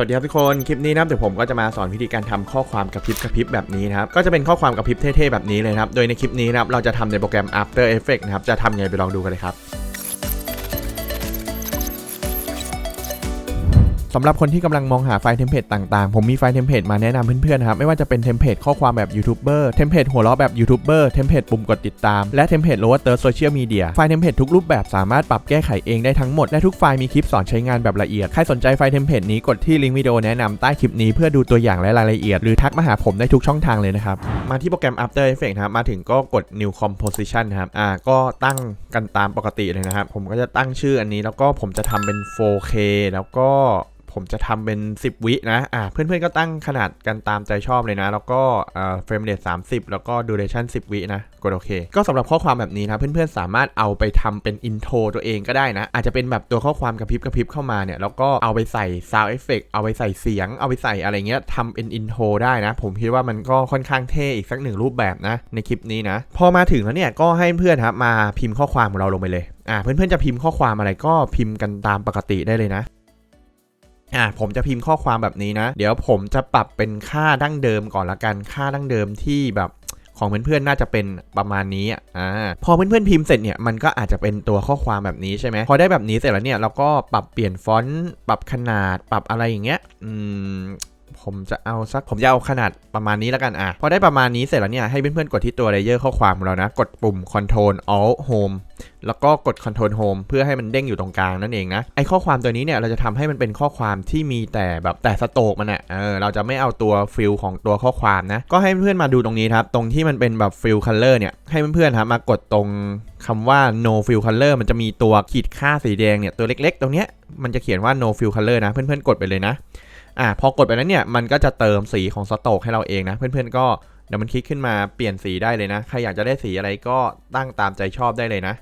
สวัสดีครับทุกคน คลิปนี้นะครับเดี๋ยวผมก็จะมาสอนวิธีการทำข้อความกระพริบกระพริบแบบนี้นะครับ ก็จะเป็นข้อความกระพริบเท่ๆแบบนี้เลยครับ โดยในคลิปนี้นะครับเราจะทำในโปรแกรม After Effects นะครับ จะทำไงไปลองดูกันเลยครับ สำหรับคนที่กำลังมองหาไฟล์เทมเพลตต่างๆ ผมมีไฟล์เทมเพลตมาแนะนำเพื่อนๆครับ ไม่ว่าจะเป็นเทมเพลตข้อความแบบยูทูบเบอร์เทมเพลตหัวเราะแบบยูทูบเบอร์เทมเพลตปุ่มกดติดตาม และเทมเพลตโลว์เตอร์โซเชียลมีเดียไฟล์เทมเพลตทุกรูปแบบสามารถปรับแก้ไขเองได้ทั้งหมด และทุกไฟล์มีคลิปสอนใช้งานแบบละเอียด ใครสนใจไฟล์เทมเพลตนี้กดที่ลิงก์วิดีโอแนะนำใต้คลิปนี้เพื่อดูตัวอย่างและรายละเอียด หรือทักมาหาผมได้ทุกช่องทางเลยนะครับมาที่โปรแกรม After Effects นะครับมาถึงก็กด New Composition นะครับอ่าก็ตั้งกันตามปกติเลยนะครับผมก็จะตั้งชื่ออันนี้แล้วก็ผมจะทำเป็น 4K แล้วก็ ผมจะทำเป็น 10 วินะอ่าเพื่อนๆก็ตั้งขนาดกันตามใจชอบเลยนะ แล้วก็เฟรมเรท30แล้วก็ดูเรชั่น10 วินะกดโอเค ก็สำหรับข้อความแบบนี้นะ เพื่อนๆสามารถเอาไปทำเป็นอินโทรตัวเองก็ได้นะ อาจจะเป็นแบบตัวข้อความกระพริบกระพริบเข้ามาเนี่ยแล้วก็เอาไปใส่ Sound Effect เอาไปใส่เสียง เอาไปใส่อะไรเงี้ยทำเป็นอินโทรได้นะ ผมคิดว่ามันก็ค่อนข้างเท่อีกสักหนึ่งรูปแบบนะ ในคลิปนี้นะ พอมาถึงแล้วเนี่ยก็ให้เพื่อนครับมาพิมพ์ข้อความของเราลงไปเลยอ่าเพื่อนๆจะพิมพ์ข้อความอะไรก็พิมพ์กันตามปกติได้เลยนะ อ่าผมจะพิมพ์ข้อความแบบนี้นะ เดี๋ยวผมจะปรับเป็นค่าดั้งเดิมก่อนละกันค่าดั้งเดิมที่แบบของเพื่อนๆ น่าจะเป็นประมาณนี้อะอ่า พอเพื่อนๆ พิมพ์เสร็จเนี่ย มันก็อาจจะเป็นตัวข้อความแบบนี้ใช่ไหม พอได้แบบนี้เสร็จแล้วเนี่ย เราก็ปรับเปลี่ยนฟอนต์ ปรับขนาด ปรับอะไรอย่างเงี้ย อืม ผมจะเอาสักผมจะเอาขนาดประมาณนี้แล้วกันอะพอได้ประมาณนี้เสร็จแล้วเนี่ยให้เพื่อนๆกดที่ตัวเลเยอร์ข้อความของเรานะ กดปุ่ม Control Alt Home แล้วก็กด Control Home เพื่อให้มันเด้งอยู่ตรงกลางนั่นเองนะไอข้อความตัวนี้เนี่ยเราจะทำให้มันเป็นข้อความที่มีแต่แบบแต่สโตกมันอะเออเราจะไม่เอาตัวฟิลของตัวข้อความนะ ก็ให้เพื่อนๆมาดูตรงนี้ครับ ตรงที่มันเป็นแบบฟิลคัลเลอร์เนี่ยให้เพื่อนๆครับมากดตรงคำว่า no fill color มันจะมีตัวขีดค่าสีแดงเนี่ย ตัวเล็กๆ ตรงเนี้ยมันจะเขียนว่า no fill color นะ เพื่อนๆ กดไปเลยนะ อ่าพอกดไปแล้วเนี่ยมันก็จะเติมสีของสโตกให้เราเองนะ เพื่อนๆก็เดี๋ยวมันคลิกขึ้นมาเปลี่ยนสีได้เลยนะ ใครอยากจะได้สีอะไรก็ตั้งตามใจชอบได้เลยนะ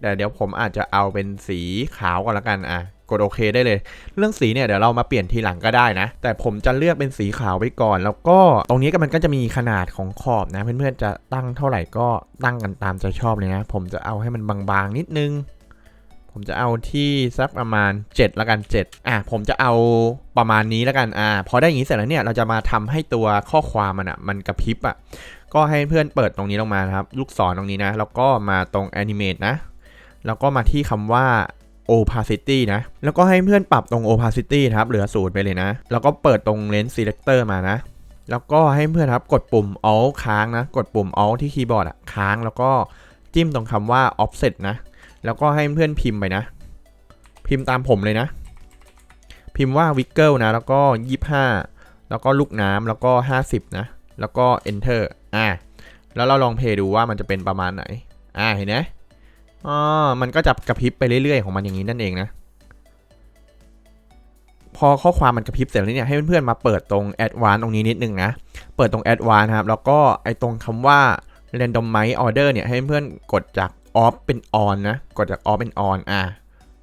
แต่เดี๋ยวผมอาจจะเอาเป็นสีขาวก่อนละกันอะกดโอเคได้เลย เรื่องสีเนี่ยเดี๋ยวเรามาเปลี่ยนทีหลังก็ได้นะ แต่ผมจะเลือกเป็นสีขาวไว้ก่อน แล้วก็ตรงนี้ก็มันก็จะมีขนาดของขอบนะ เพื่อนๆจะตั้งเท่าไหร่ก็ตั้งกันตามใจชอบเลยนะ ผมจะเอาให้มันบางๆนิดนึง ผมจะเอาที่สักประมาณ7แล้วกัน 7 อะผมจะเอาประมาณนี้แล้วกัน อ่า พอได้อย่างนี้เสร็จแล้วเนี่ย เราจะมาทำให้ตัวข้อความมันอะ มันกระพริบอะ ก็ให้เพื่อนเปิดตรงนี้ลงมาครับ ลูกศรตรงนี้นะ แล้วก็มาตรง animate นะ แล้วก็มาที่คำว่า opacity นะ แล้วก็ให้เพื่อนปรับตรง opacity ครับ เหลือศูนย์ไปเลยนะ แล้วก็เปิดตรง lens selector มานะ แล้วก็ให้เพื่อนครับ กดปุ่ม alt ค้างนะ กดปุ่ม alt ที่คีย์บอร์ดอะ ค้าง แล้วก็จิ้มตรงคำว่า offset นะ แล้วก็ให้เพื่อนพิมพ์ไปนะ พิมพ์ตามผมเลยนะ พิมพ์ว่าวิกเกิลนะ แล้วก็ 25 แล้วก็ลูกน้ำแล้วก็ 50 นะ แล้วก็ enter อ่าแล้วเราลองเพย์ดูว่ามันจะเป็นประมาณไหน อ่าเห็นไหมอ๋อมันก็จะกระพริบไปเรื่อยๆของมันอย่างนี้นั่นเองนะ พอข้อความมันกระพริบเสร็จแล้วเนี่ยให้เพื่อนๆมาเปิดตรง advanced ตรงนี้นิดนึงนะ เปิดตรง advanced ครับ แล้วก็ไอตรงคำว่า randomize order เนี่ยให้เพื่อนกดจาก off เป็น on นนะ กดจาก off เป็น on อ่า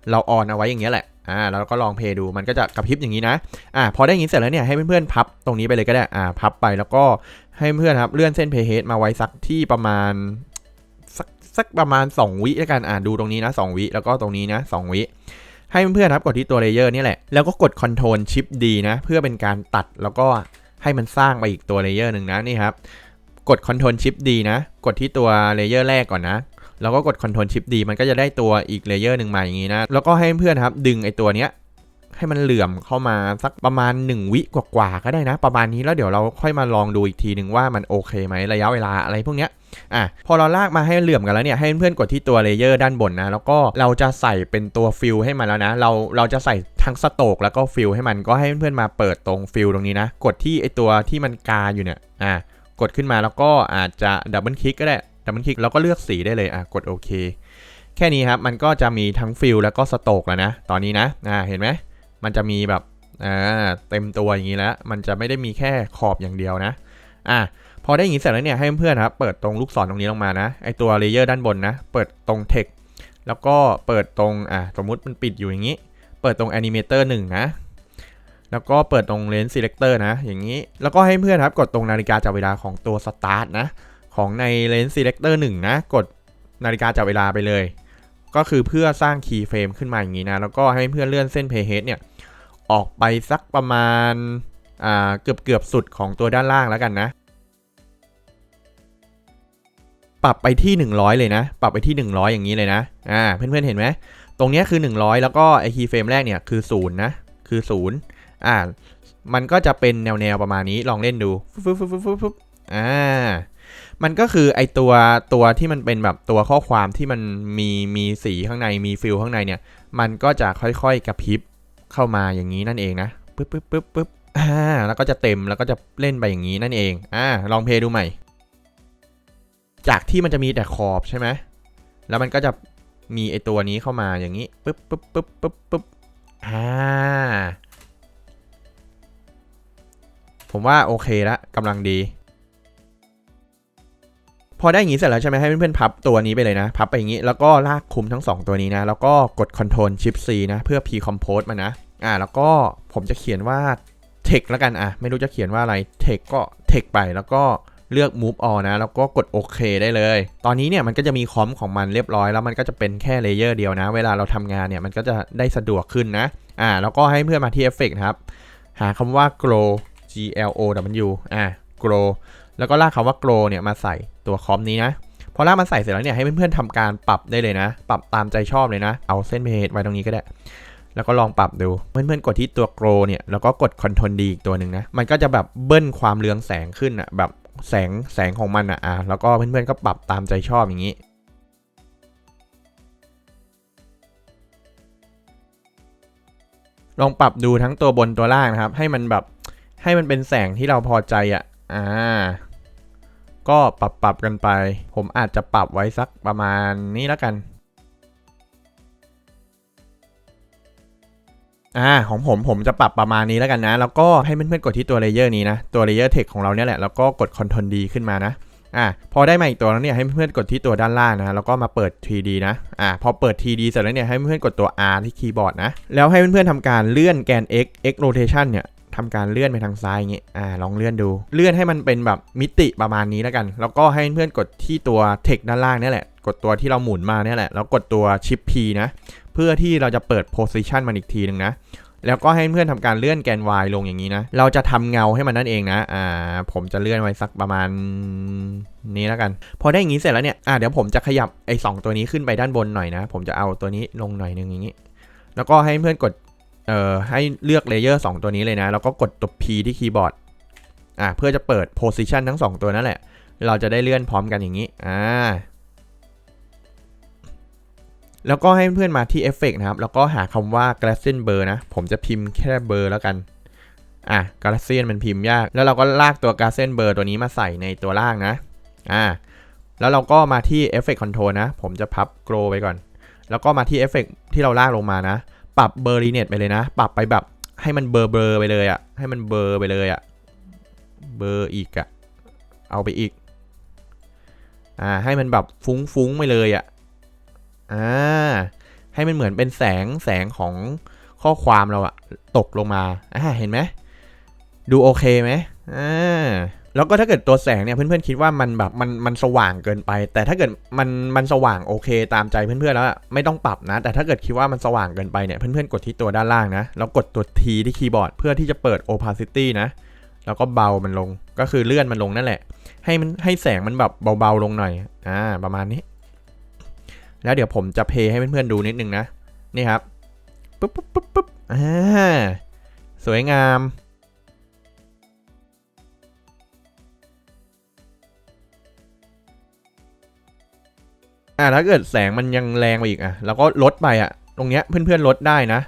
เรา on เอาไว้อย่างเงี้ยแหละอ่าแล้วก็ลองเพย์ดูมันก็จะกระพริบอย่างนี้นะอ่าพอได้ย่างนี้เสร็จแล้วเนี่ยให้เพื่อนๆพับตรงนี้ไปเลยก็ได้อ่าพับไปแล้วก็ให้เพื่อนครับเลื่อนเส้นเพย์เฮดมาไว้สักที่ประมาณสักสักประมาณ 2 วิแล้วกันอ่าดูตรงนี้นะ 2 วิแล้วก็ตรงนี้นะ 2 วิให้เพื่อนๆครับกดที่ตัวเลเยอร์นี่แหละแล้วก็กด Ctrl Shift D นะเพื่อเป็นการตัดแล้วก็ให้มันสร้างไปอีกตัวเลเยอร์หนึ่งนะนี่ครับกด Ctrl Shift D นะ กดที่ตัวเลเยอร์แรกก่อนนะ แล้วก็กด Ctrl Shift D มันก็จะได้ตัวอีกเลเยอร์หนึ่งมาอย่างนี้นะ แล้วก็ให้เพื่อนครับดึงไอตัวเนี้ยให้มันเหลื่อมเข้ามาสักประมาณ 1 วิกว่าๆก็ได้นะ ประมาณนี้แล้วเดี๋ยวเราค่อยมาลองดูอีกทีหนึ่งว่ามันโอเคไหมระยะเวลาอะไรพวกเนี้ยอะพอเราลากมาให้เหลื่อมกันแล้วเนี่ยให้เพื่อนๆกดที่ตัวเลเยอร์ด้านบนนะ แล้วก็เราจะใส่เป็นตัวฟิลให้มันแล้วนะ เราเราจะใส่ทั้งสโตกแล้วก็ฟิลให้มันก็ให้เพื่อนๆมาเปิดตรงฟิลตรงนี้นะ กดที่ไอตัวที่มันกาอยู่เนี่ยอะกดขึ้นมาแล้วก็อาจจะดับเบิลคลิกก็ได้ ดับเบิลคลิกแล้วก็เลือกสีได้เลยอะกดโอเคแค่นี้ครับมันก็จะมีทั้งฟิลแล้วก็สโตกแล้วนะ ตอนนี้นะอ่าเห็นไหมมันจะมีแบบอ่าเต็มตัวอย่างนี้แล้ว มันจะไม่ได้มีแค่ขอบอย่างเดียวนะอ่าพอได้อย่างนี้เสร็จแล้วเนี่ยให้เพื่อนครับเปิดตรงลูกศรตรงนี้ลงมานะไอตัวเลเยอร์ด้านบนนะ เปิดตรง text แล้วก็เปิดตรงอ่าสมมุติมันปิดอยู่อย่างนี้ เปิดตรง animator 1นะแล้วก็เปิดตรง lens selector นะ อย่างนี้ แล้วก็ให้เพื่อนครับกดตรงนาฬิกาจับเวลาของตัว start นะ ของใน lens selector 1 นะ กดนาฬิกาจับเวลาไปเลย ก็คือเพื่อสร้าง key frame ขึ้นมาอย่างนี้นะ แล้วก็ให้เพื่อนเลื่อนเส้น playhead เนี่ย ออกไปสักประมาณอ่าเกือบเกือบสุดของตัวด้านล่างแล้วกันนะ ปรับไปที่ 100 เลยนะ ปรับไปที่ 100 อย่างนี้เลยนะ อ่า เพื่อนๆเห็นไหม ตรงเนี้ยคือ 100 แล้วก็ไอคีย์เฟรมแรกเนี่ยคือ0นะ คือ0อ่า มันก็จะเป็นแนวแนวๆประมาณนี้ ลองเล่นดูฟึบฟึบฟึบฟึบฟึบฟึบอ่า มันก็คือไอตัวตัวที่มันเป็นแบบตัวข้อความที่มันมีมีสีข้างในมีฟิลข้างในเนี่ย มันก็จะค่อยๆกระพริบเข้ามาอย่างนี้นั่นเองนะปึ๊บปึ๊บปึ๊บปึ๊บอ่าแล้วก็จะเต็มแล้วก็จะเล่นไปอย่างนี้นั่นเองอ่าลองเพลย์ดูใหม่ จากที่มันจะมีแต่ขอบใช่ไหมแล้วมันก็จะมีไอตัวนี้เข้ามาอย่างนี้ปึ๊บปึ๊บปึ๊บปึ๊บปึ๊บอ่าผมว่าโอเคละกำลังดี พอได้อย่างนี้เสร็จแล้วใช่ไหมให้เพื่อนๆพับตัวนี้ไปเลยนะ พับไปอย่างนี้แล้วก็ลากคุมทั้ง 2 ตัวนี้นะ แล้วก็กด Ctrl Shift C นะ เพื่อ P-compose มานะ อ่า แล้วก็ผมจะเขียนว่า text แล้วกันอะ ไม่รู้จะเขียนว่าอะไร text ก็ text ไปแล้วก็เลือก move all นะ แล้วก็กดโอเคได้เลย ตอนนี้เนี่ยมันก็จะมีคอมของมันเรียบร้อย แล้วมันก็จะเป็นแค่เลเยอร์เดียวนะ เวลาเราทำงานเนี่ยมันก็จะได้สะดวกขึ้นนะ อ่า แล้วก็ให้เพื่อนมาที่ effect นะครับ หาคำว่า grow G L O W อ่า grow แล้วก็ลากคำว่า grow เนี่ยมาใส่ตัวคอมนี้นะ พอลากมาใส่เสร็จแล้วเนี่ยให้เพื่อนๆทำการปรับได้เลยนะ ปรับตามใจชอบเลยนะ เอาเส้นเพจไว้ตรงนี้ก็ได้ แล้วก็ลองปรับดู เพื่อนๆกดที่ตัว grow เนี่ย แล้วก็กด Ctrl D อีกตัวหนึ่งนะ มันก็จะแบบเบิ้ลความเรืองแสงขึ้นอะแบบแสงแสงของมันอะอะแล้วก็เพื่อนๆก็ปรับตามใจชอบอย่างนี้ลองปรับดูทั้งตัวบนตัวล่างนะครับ ให้มันแบบให้มันเป็นแสงที่เราพอใจอะ อ่า ก็ปรับปรับกันไป ผมอาจจะปรับไว้สักประมาณนี้แล้วกัน อ่า ของผมผมจะปรับประมาณนี้แล้วกันนะ แล้วก็ให้เพื่อนๆกดที่ตัวเลเยอร์นี้นะ ตัวเลเยอร์เทคของเราเนี่ยแหละ แล้วก็กด Ctrl D ขึ้นมานะอ่าพอได้มาอีกตัวแล้วเนี่ยให้เพื่อนๆกดที่ตัวด้านล่างนะแล้วก็มาเปิด 3D นะอ่าพอเปิด 3D เสร็จแล้วเนี่ยให้เพื่อนๆกดตัว R ที่คีย์บอร์ดนะแล้วให้เพื่อนๆทำการเลื่อนแกน X X rotation เนี่ย ทำการเลื่อนไปทางซ้ายอย่างงี้อ่าลองเลื่อนดู เลื่อนให้มันเป็นแบบมิติประมาณนี้แล้วกัน แล้วก็ให้เพื่อนกดที่ตัว text ด้านล่างนี่แหละ กดตัวที่เราหมุนมาเนี่ยแหละ แล้วกดตัว Shift P นะ เพื่อที่เราจะเปิด position มันอีกทีหนึ่งนะแล้วก็ให้เพื่อนทำการเลื่อนแกน Y ลงอย่างนี้นะ เราจะทำเงาให้มันนั่นเองนะ อ่า ผมจะเลื่อนไว้สักประมาณนี้แล้วกัน พอได้อย่างนี้เสร็จแล้วเนี่ย อ่า เดี๋ยวผมจะขยับไอ้สองตัวนี้ขึ้นไปด้านบนหน่อยนะ ผมจะเอาตัวนี้ลงหน่อยนึงอย่างนี้ แล้วก็ให้เพื่อนกด เอ่อให้เลือกเลเยอร์2ตัวนี้เลยนะ แล้วก็กดตัว P ที่คีย์บอร์ดอ่าเพื่อจะเปิด position ทั้ง 2 ตัวนั่นแหละ เราจะได้เลื่อนพร้อมกันอย่างนี้อ่าแล้วก็ให้เพื่อนมาที่ Effect นะครับ แล้วก็หาคำว่า g l a s s i n Blur นะ ผมจะพิมพ์แค่ Blur แล้วกัน อะ g l a s s i n มันพิมพ์ยาก แล้วเราก็ลากตัว g l a s s i n Blur ตัวนี้มาใส่ในตัวล่างนะ อ่า แล้วเราก็มาที่ Effect Control นะ ผมจะพับ Grow ไปก่อน แล้วก็มาที่ Effect ที่เราลากลงมานะ ปรับเบอร์รีเน็ตไปเลยนะ ปรับไปแบบให้มันเบอร์เบอร์ไปเลยอะ่ะ ให้มันเบอร์ไปเลยอะ่ะ เบอร์อีกอะ่ะ เอาไปอีก อ่า ให้มันแบบฟุ้งฟุ้งไปเลยอะ่ะ อ่า ให้มันเหมือนเป็นแสงแสงของข้อความเราอะตกลงมา อ่า เห็นไหม ดูโอเคไหมอ่า แล้วก็ถ้าเกิดตัวแสงเนี่ยเพื่อนๆคิดว่ามันแบบมันมันสว่างเกินไป แต่ถ้าเกิดมันมันสว่างโอเคตามใจเพื่อนๆแล้วไม่ต้องปรับนะ แต่ถ้าเกิดคิดว่ามันสว่างเกินไปเนี่ยเพื่อนๆกดที่ตัวด้านล่างนะแล้วกดตัว T ที่คีย์บอร์ดเพื่อที่จะเปิด opacity นะแล้วก็เบามันลงก็คือเลื่อนมันลงนั่นแหละ ให้มันให้แสงมันแบบเบาๆลงหน่อยอ่าประมาณนี้ แล้วเดี๋ยวผมจะเพย์ให้เพื่อนๆดูนิดนึงนะนี่ครับปุ๊บปุ๊บปุ๊บปุ๊บอ่าสวยงาม อ่าถ้าเกิดแสงมันยังแรงไปอีกอะแล้วก็ลดไปอะ ตรงเนี้ยเพื่อนๆลดได้นะ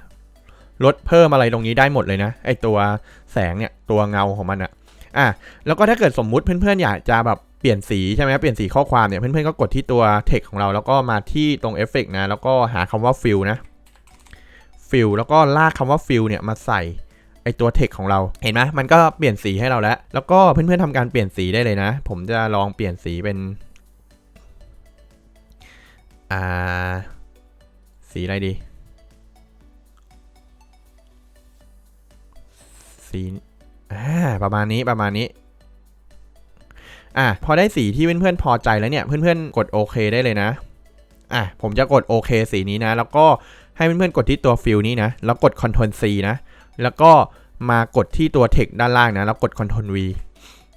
ลดเพิ่มอะไรตรงนี้ได้หมดเลยนะ ไอตัวแสงเนี่ยตัวเงาของมันอะ อะแล้วก็ถ้าเกิดสมมุติเพื่อนๆอยากจะแบบเปลี่ยนสีใช่ไหมเปลี่ยนสีข้อความเนี่ยเพื่อนๆก็กดที่ตัว text ของเราแล้วก็มาที่ตรงเอฟเฟกนะ แล้วก็หาคำว่า fill นะ fill แล้วก็ลากคำว่า fill เนี่ยมาใส่ไอตัว text ของเราเห็นไหมมันก็เปลี่ยนสีให้เราแล้ว แล้วก็เพื่อนๆทำการเปลี่ยนสีได้เลยนะ ผมจะลองเปลี่ยนสีเป็น อ่า สีอะไรดี สีอ่าประมาณนี้ประมาณนี้ อะพอได้สีที่เพื่อนๆพอใจแล้วเนี่ย เพื่อนๆ กดโอเคได้เลยนะ อะผมจะกดโอเคสีนี้นะ แล้วก็ให้เพื่อนๆ กดที่ตัวฟิลนี้นะ แล้วกด Ctrl C นะ แล้วก็มากดที่ตัว text ด้านล่างนะ แล้วกด Ctrl V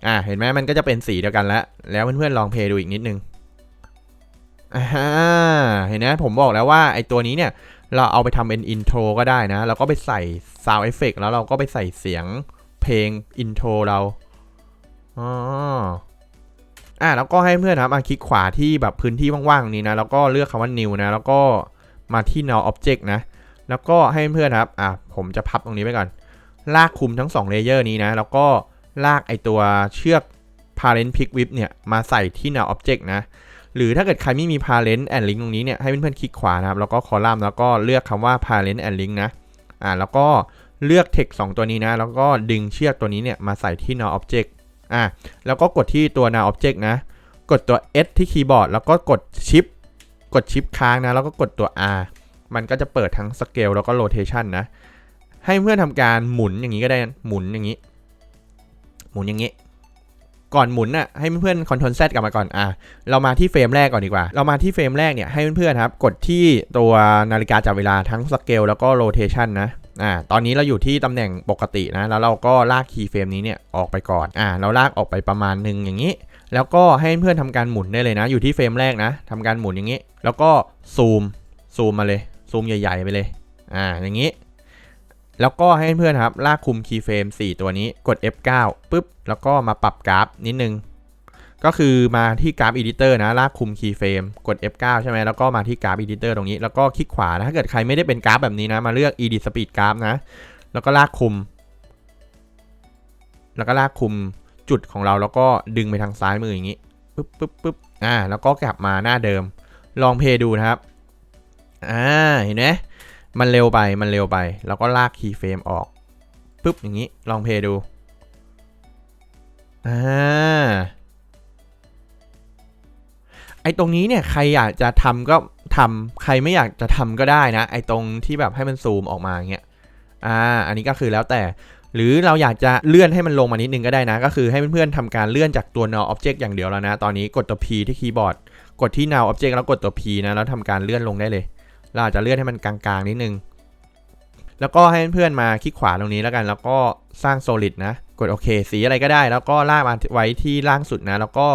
อ่าเห็นไหมมันก็จะเป็นสีเดียวกันแล้ว แล้วเพื่อนๆ ลองเพลย์ดูอีกนิดนึง อ่าฮะเห็นไหมผมบอกแล้วว่าไอตัวนี้เนี่ย เราเอาไปทำเป็นอินโทรก็ได้นะแล้วก็ไปใส่ sound effect แล้วเราก็ไปใส่เสียงเพลงอินโทรเราอ๋ออ่าแล้วก็ให้เพื่อนนะครับมาคลิกขวาที่แบบพื้นที่ว่างๆนี้นะ แล้วก็เลือกคำว่า new นะ แล้วก็มาที่ null object นะ แล้วก็ให้เพื่อนครับอะผมจะพับตรงนี้ไปก่อน ลากคุมทั้ง2เลเยอร์นี้นะ แล้วก็ลากไอตัวเชือก parent pick whip เนี่ย มาใส่ที่ null object นะ หรือถ้าเกิดใครไม่มี parent and link ตรงนี้เนี่ยให้เพื่อนๆคลิกขวานะครับแล้วก็คอลัมน์แล้วก็เลือกคำว่า parent and link นะอ่าแล้วก็เลือก text 2 ตัวนี้นะ แล้วก็ดึงเชือกตัวนี้เนี่ยมาใส่ที่ null object อ่าแล้วก็กดที่ตัว null object นะ กดตัว S ที่คีย์บอร์ดแล้วก็กด shift กด shift ค้างนะ แล้วก็กดตัว R มันก็จะเปิดทั้ง scale แล้วก็ rotation นะ ให้เพื่อนทำการหมุนอย่างนี้ก็ได้นะหมุนอย่างนี้ หมุนอย่างนี้ ก่อนหมุนน่ะให้เพื่อนๆ Ctrl Z กลับมาก่อนอะเรามาที่เฟรมแรกก่อนดีกว่า เรามาที่เฟรมแรกเนี่ยให้เพื่อนๆครับ กดที่ตัวนาฬิกาจับเวลาทั้ง scale แล้วก็ rotation นะอ่าตอนนี้เราอยู่ที่ตำแหน่งปกตินะ แล้วเราก็ลากคีย์เฟรมนี้เนี่ยออกไปก่อนอ่าเราลากออกไปประมาณหนึ่งอย่างนี้ แล้วก็ให้เพื่อนทำการหมุนได้เลยนะ อยู่ที่เฟรมแรกนะทำการหมุนอย่างนี้ แล้วก็ซูมซูมมาเลยซูมใหญ่ ๆ ไปเลยอ่าอย่างนี้ แล้วก็ให้เพื่อนครับ ลากคุมคีย์เฟรม4ตัวนี้กด F9 ปุ๊บ แล้วก็มาปรับกราฟนิดนึง ก็คือมาที่กราฟ Editor นะ ลากคุมคีย์เฟรมกด F9 ใช่ไหมแล้วก็มาที่กราฟ Editor ตรงนี้ แล้วก็คลิกขวานะ ถ้าเกิดใครไม่ได้เป็นกราฟแบบนี้นะ มาเลือก Edit Speed Graph นะ แล้วก็ลากคุม แล้วก็ลากคุมจุดของเรา แล้วก็ดึงไปทางซ้ายมืออย่างนี้ปุ๊บปุ๊บปุ๊บอ่า แล้วก็กลับมาหน้าเดิม ลองเพย์ดูนะครับ อ่า เห็นไหม มันเร็วไปมันเร็วไป แล้วก็ลากคีย์เฟรมออกปุ๊บอย่างนี้ลองเพย์ดูอ่าไอตรงนี้เนี่ยใครอยากจะทำก็ทำใครไม่อยากจะทำก็ได้นะ ไอตรงที่แบบให้มันซูมออกมาอย่างเงี้ยอ่าอันนี้ก็คือแล้วแต่หรือเราอยากจะเลื่อนให้มันลงมานิดนึงก็ได้นะ ก็คือให้เพื่อนๆทำการเลื่อนจากตัว null object อย่างเดียวแล้วนะ ตอนนี้กดตัว P ที่คีย์บอร์ด กดที่ null object แล้วกดตัว P นะ แล้วทำการเลื่อนลงได้เลย เราอาจจะเลื่อนให้มันกลางๆนิดนึง แล้วก็ให้เพื่อนๆมาคลิกขวาตรงนี้แล้วกัน แล้วก็สร้าง solid นะ กดโอเค สีอะไรก็ได้ แล้วก็ลากมาไว้ที่ล่างสุดนะ แล้วก็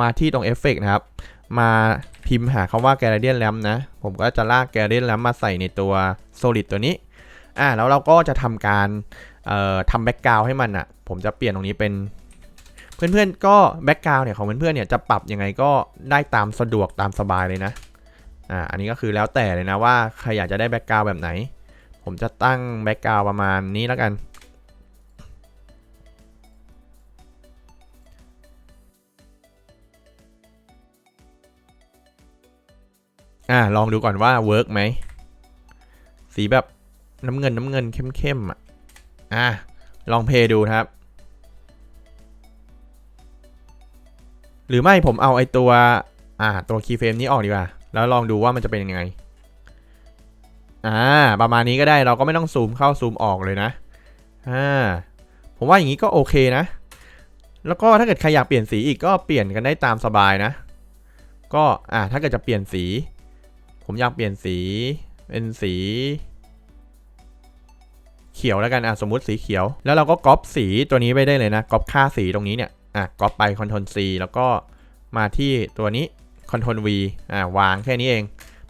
มาที่ตรงเอฟเฟกนะครับ มาพิมพ์หาคำว่า gradient lamp นะ ผมก็จะลาก gradient lamp มาใส่ในตัว solid ตัวนี้ อ่าแล้วเราก็จะทำการทำแบ็กกราวให้มันอะ่ะ ผมจะเปลี่ยนตรงนี้เป็น เพื่อนๆก็แบ็กกราวเนี่ยของเพื่อนๆเนี่ยจะปรับยังไงก็ได้ตามสะดวกตามสบายเลยนะ อ่าอันนี้ก็คือแล้วแต่เลยนะว่าใครอยากจะได้แบ็กกราวแบบไหน ผมจะตั้งแบ็กกราวประมาณนี้แล้วกันอ่าลองดูก่อนว่าเวิร์กไหมสีแบบน้ำเงินน้ำเงินเข้มๆอะอะลองเพย์ดูครับ หรือไม่ผมเอาไอตัว อ่า ตัวคีย์เฟรมนี้ออกดีกว่า แล้วลองดูว่ามันจะเป็นยังไง อ่า ประมาณนี้ก็ได้เราก็ไม่ต้องซูมเข้าซูมออกเลยนะ อ่า ผมว่าอย่างนี้ก็โอเคนะ แล้วก็ถ้าเกิดใครอยากเปลี่ยนสีอีกก็เปลี่ยนกันได้ตามสบายนะ ก็ อ่า ถ้าเกิดจะเปลี่ยนสี ผมอยากเปลี่ยนสี เป็นสี เขียวแล้วกัน อะ สมมุติสีเขียว แล้วเราก็ก๊อปสีตัวนี้ไปได้เลยนะ ก๊อปค่าสีตรงนี้เนี่ย อะ ก๊อปไป Ctrl C แล้วก็มาที่ตัวนี้ Ctrl V อะวางแค่นี้เอง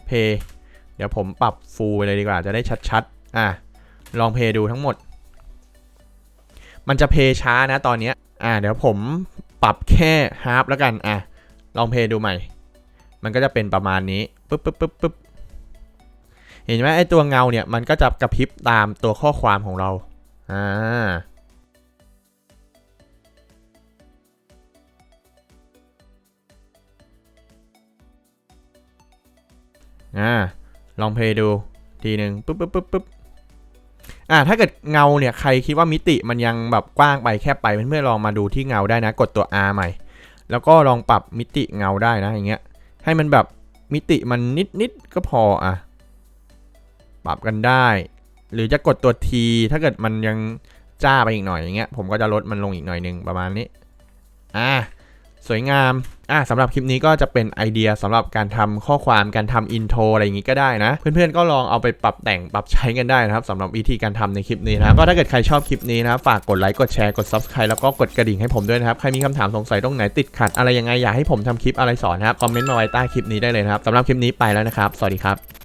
เพย์เดี๋ยวผมปรับฟูลไปเลยดีกว่าจะได้ชัดๆ อะลองเพย์ดูทั้งหมด มันจะเพย์ช้านะตอนนี้อะเดี๋ยวผมปรับแค่ฮาร์ปแล้วกัน อะ ลองเพย์ดูใหม่ มันก็จะเป็นประมาณนี้ปึ๊บปึ๊บปึ๊บปึ๊บเห็นไหมไอตัวเงาเนี่ย มันก็จะกระพริบตามตัวข้อความของเรา อ่า อ่าลองเพลย์ดูทีหนึ่งปึ๊บปึ๊บปึ๊บปึ๊บอ่าถ้าเกิดเงาเนี่ยใครคิดว่ามิติมันยังแบบกว้างไปแคบไปเพื่อนๆลองมาดูที่เงาได้นะ กดตัว R ใหม่ แล้วก็ลองปรับมิติเงาได้นะอย่างเงี้ยให้มันแบบมิติมันนิดๆก็พออะปรับกันได้ หรือจะกดตัว T ถ้าเกิดมันยังจ้าไปอีกหน่อยอย่างเงี้ยผมก็จะลดมันลงอีกหน่อยหนึ่งประมาณนี้อ่าสวยงาม อะสำหรับคลิปนี้ก็จะเป็นไอเดียสำหรับการทำข้อความการทำอินโทรอะไรอย่างงี้ก็ได้นะ เพื่อนๆก็ลองเอาไปปรับแต่งปรับใช้กันได้นะครับสำหรับวิธีการทำในคลิปนี้นะก็ถ้าเกิดใครชอบคลิปนี้นะฝากกดไลค์กดแชร์กด subscribe แล้วก็กดกระดิ่งให้ผมด้วยนะครับใครมีคำถามสงสัยตรงไหนติดขัดอะไรยังไงอยากให้ผมทำคลิปอะไรสอนนะครับคอมเมนต์มาไว้ใต้คลิปนี้ได้เลยนะครับสำหรับคลิปนี้ไปแล้วนะครับ สวัสดีครับ